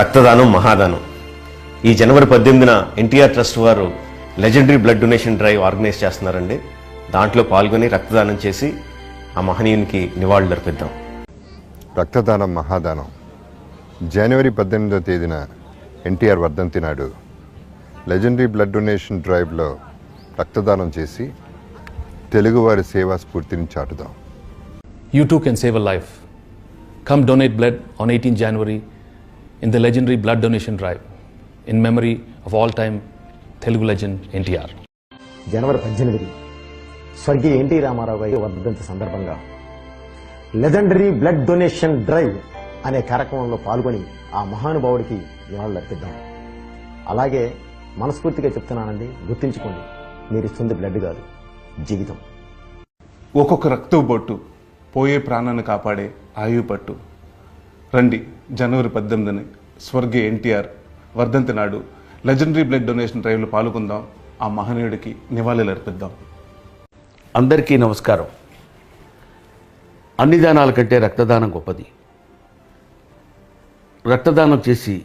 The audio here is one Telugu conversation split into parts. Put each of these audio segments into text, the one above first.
రక్తదానం మహాదానం. ఈ జనవరి పద్దెనిమిదిన ఎన్టీఆర్ ట్రస్ట్ వారు legendary blood donation drive organize చేస్తున్నారండి. దాంట్లో పాల్గొని రక్తదానం చేసి ఆ మహనీయునికి నివాళులు అర్పిద్దాం. రక్తదానం మహాదానం. జనవరి పద్దెనిమిదో తేదీన ఎన్టీఆర్ వర్ధంతి నాడు లెజెండరీ బ్లడ్ డొనేషన్ డ్రైవ్లో రక్తదానం చేసి తెలుగువారి సేవా స్ఫూర్తిని చాటుదాం. You too can save a life. Come donate blood on 18 January in the legendary blood donation drive in memory of all time Telugu legend NTR. జనవరి పద్దెనిమిది స్వర్గీయ ఎన్టీ రామారావు గారి వర్ధంతి సందర్భంగా లెజెండరీ బ్లడ్ డొనేషన్ డ్రైవ్ అనే కార్యక్రమంలో పాల్గొని ఆ మహానుభావుడికి నివాళులు అర్పిద్దాం. అలాగే మనస్ఫూర్తిగా చెప్తున్నానండి గుర్తించుకోండి మీరు ఇస్తుంది బ్లడ్ కాదు జీవితం. ఒక్కొక్క రక్తపు బొట్టు పోయే ప్రాణాన్ని కాపాడే ఆయువు పట్టు. రండి. జనవరి పద్దెనిమిదిని స్వర్గీయ ఎన్టీఆర్ వర్ధంతి నాడు లెజెండరీ బ్లడ్ డొనేషన్ డ్రైవ్లో పాల్గొందాం. ఆ మహనీయుడికి నివాళులు అర్పిద్దాం. అందరికీ నమస్కారం. అన్ని దానాల కంటే రక్తదానం గొప్పది. రక్తదానం చేసి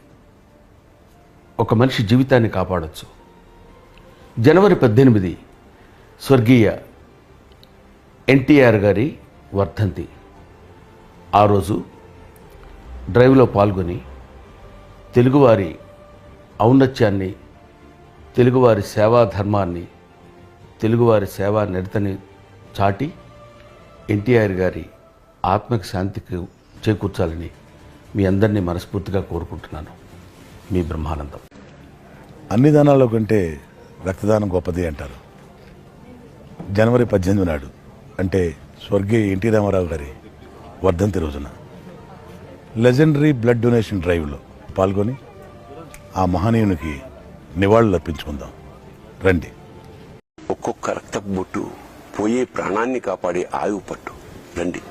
ఒక మనిషి జీవితాన్ని కాపాడొచ్చు. జనవరి పద్దెనిమిది స్వర్గీయ ఎన్టీఆర్ గారి వర్ధంతి. ఆ రోజు డ్రైవ్లో పాల్గొని తెలుగువారి ఔన్నత్యాన్ని తెలుగువారి సేవా ధర్మాన్ని తెలుగువారి సేవా నిరతని చాటి ఎన్టీఆర్ గారి ఆత్మకి శాంతికి చేకూర్చాలని మీ అందరినీ మనస్ఫూర్తిగా కోరుకుంటున్నాను. మీ బ్రహ్మానందం. అన్ని దానాల్లో కంటే రక్తదానం గొప్పది అంటారు. జనవరి పద్దెనిమిది నాడు అంటే స్వర్గీయ ఎన్టీ రామారావు గారి వర్ధంతి రోజున. లెజెండరీ బ్లడ్ డొనేషన్ డ్రైవ్లో పాల్గొని ఆ మహనీయునికి నివాళులు అర్పించుకుందాం. రండి. ఒక్కొక్క రక్తపు బొట్టు పోయే ప్రాణాన్ని కాపాడే ఆయువు పట్టు. రండి.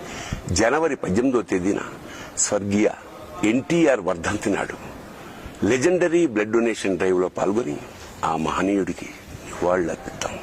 జనవరి పద్దెనిమిదో తేదీన స్వర్గీయ ఎన్టీఆర్ వర్ధంతి నాడు లెజెండరీ బ్లడ్ డొనేషన్ డ్రైవ్లో పాల్గొని ఆ మహనీయుడికి నివాళులర్పిద్దాం